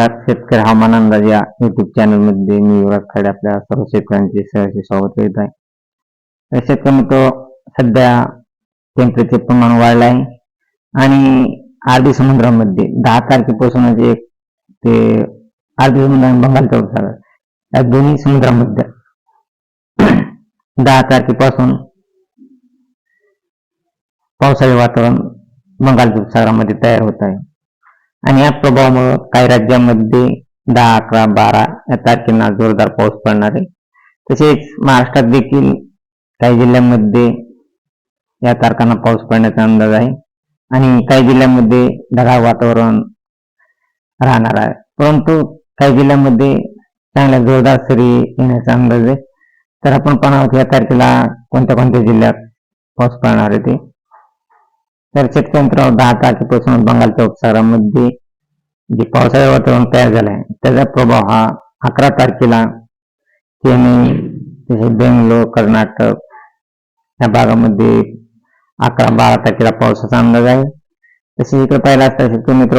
नमस्कार शेतकरी हवामान अंदाज या युट्यूब चॅनलमध्ये मी युवराज खाडे आपल्या सर्व शेतकऱ्यांचे सहर्ष स्वागत करीत आहे. शेतकरी मित्र सध्या टेम्परेचर प्रमाण वाढलं आहे आणि अरबी समुद्रामध्ये दहा तारखेपासूनच एक ते अरबी समुद्र आणि बंगालच्या उपसागर या दोन्ही समुद्रामध्ये दहा तारखेपासून पावसाळी वातावरण बंगालच्या उपसागरामध्ये तयार होत आहे. आणि या प्रभावामुळे काही राज्यामध्ये दहा अकरा बारा या तारखेला जोरदार पाऊस पडणार आहे. तसेच महाराष्ट्रात देखील काही जिल्ह्यांमध्ये या तारखांना पाऊस पडण्याचा अंदाज आहे. आणि काही जिल्ह्यांमध्ये ढगाळ वातावरण राहणार आहे. परंतु काही जिल्ह्यांमध्ये चांगल्या जोरदार सरी येण्याचा अंदाज आहे. तर आपण पाहणार आहोत या तारखेला कोणत्या कोणत्या जिल्ह्यात पाऊस पडणार आहे ते. तर शेतकरी मित्रांनो दहा तारखेपासून बंगालच्या उपसागरामध्ये जे पावसाळी वातावरण तयार झालं आहे त्याचा प्रभाव हा अकरा तारखेला चेन्नई तसेच बेंगलोर कर्नाटक या भागामध्ये अकरा बारा तारखेला पावसाचा अंदाज आहे. तसेच इकडे पाहिला असता शेतकरी मित्र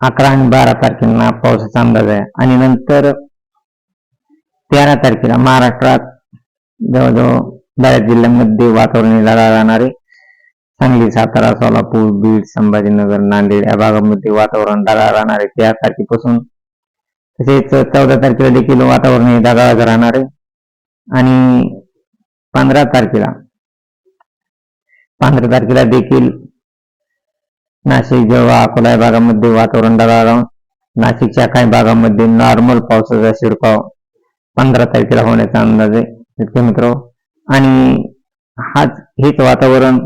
अकरा आणि बारा तारखेला पावसाचा अंदाज आहे. आणि नंतर तेरा तारखेला महाराष्ट्रात जवळजवळ बऱ्याच जिल्ह्यांमध्ये वातावरण निराळा राहणारे सांगली सातारा सोलापूर बीड संभाजीनगर नांदेड या भागामध्ये वातावरण ढगाळ राहणार. आहे त्या तारखेपासून तसेच चौदा तारखेला देखील वातावरण हे ढगाळ राहणार. आहे आणि पंधरा तारखेला पंधरा तारखेला देखील नाशिक जेव्हा अकोला या भागामध्ये वातावरण ढगाळ राहून नाशिकच्या काही भागामध्ये नॉर्मल पावसाचा शिडकाव पंधरा तारखेला होण्याचा अंदाज आहे. शेतकरी मित्र आणि हाच हेच वातावरण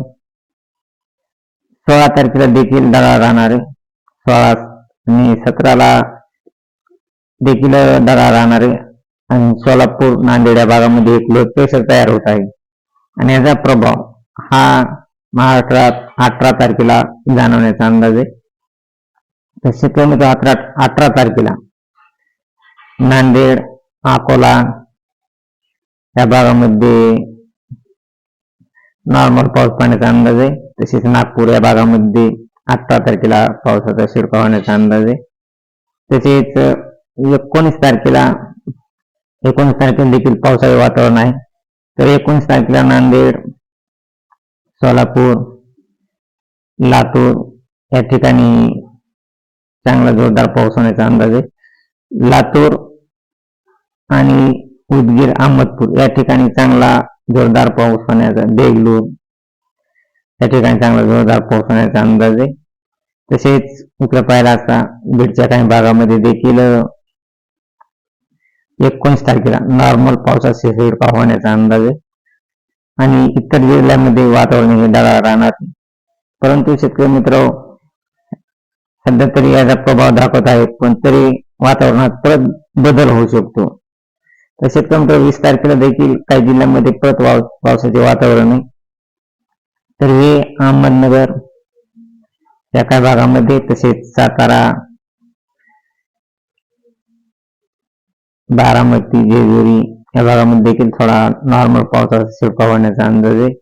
सोळा तारखेला देखील ढगाळ राहणार आहे. सोळा आणि सतराला देखील ढगाळ राहणार आहे. आणि सोलापूर नांदेड या भागामध्ये एक लो प्रेशर तयार होत आहे. आणि याचा प्रभाव हा महाराष्ट्रात अठरा तारखेला जाणवण्याचा अंदाज आहे. तर शेतकरी अठरा अठरा तारखेला नांदेड अकोला या भागामध्ये नॉर्मल पाऊस पाण्याचा अंदाज आहे तसेच नागपूर या भागामध्ये अठरा तारखेला पावसाचा शिरकाव होण्याचा अंदाज. आहे तसेच एकोणीस तारखेला एकोणीस तारखेला देखील पावसाळी वातावरण आहे. तर एकोणीस तारखेला नांदेड सोलापूर लातूर या ठिकाणी चांगला जोरदार पाऊस होण्याचा अंदाज. आहे लातूर आणि उदगीर अहमदपूर या ठिकाणी चांगला जोरदार पाऊस होण्याचा देगलूर. या ठिकाणी चांगला जोरदार पाऊस होण्याचा अंदाज आहे. तसेच इकडे पाहिला असता बीडच्या काही भागामध्ये देखील एकोणीस तारखेला नॉर्मल पावसाचे शिडकाव होण्याचा अंदाज आहे. आणि इतर जिल्ह्यामध्ये वातावरण हे ढगाळ राहणार परंतु शेतकरी मित्र सध्या तरी याचा प्रभाव दाखवत आहे पण तरी वातावरणात परत बदल होऊ शकतो. तसेच कमतर वीस तारखेला देखील काही जिल्ह्यांमध्ये परत पावसाचे वातावरण आहे. तर हे अहमदनगर या काही भागामध्ये तसेच सातारा बारामती जेजुरी या भागामध्ये देखील थोडा नॉर्मल पावसाचा शिरपा होण्याचा अंदाज आहे.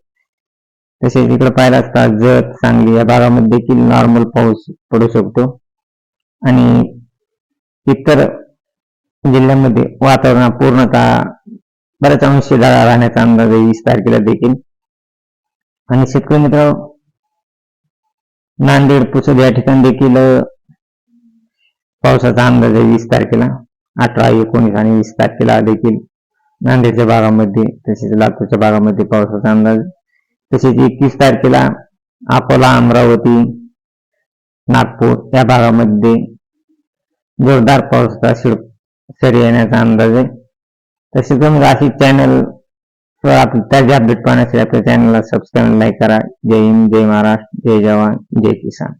तसेच इकडे पाहिला असता जत सांगली या भागामध्ये देखील नॉर्मल पाऊस पडू शकतो. आणि इतर जिल्ह्यामध्ये वातावरण पूर्णतः बऱ्याच अंशी ढगाळ राहण्याचा अंदाज आहे वीस तारखेला देखील. आणि शेतकरी मित्र नांदेड पुसद या ठिकाणी देखील पावसाचा अंदाज आहे वीस तारखेला. अठरा एकोणीस आणि वीस तारखेला देखील नांदेडच्या भागामध्ये तसेच लातूरच्या भागामध्ये पावसाचा अंदाज. तसेच एकवीस तारखेला अकोला अमरावती नागपूर या भागामध्ये जोरदार पावसाचा शिड सर येण्याचा अंदाज आहे तसेच मग अशी चॅनल आपली त्याचे अपडेट पाहण्यासाठी आपल्या चॅनलला सबस्क्राईब लाईक करा. जय हिंद जय महाराष्ट्र जय जवान जय किसान.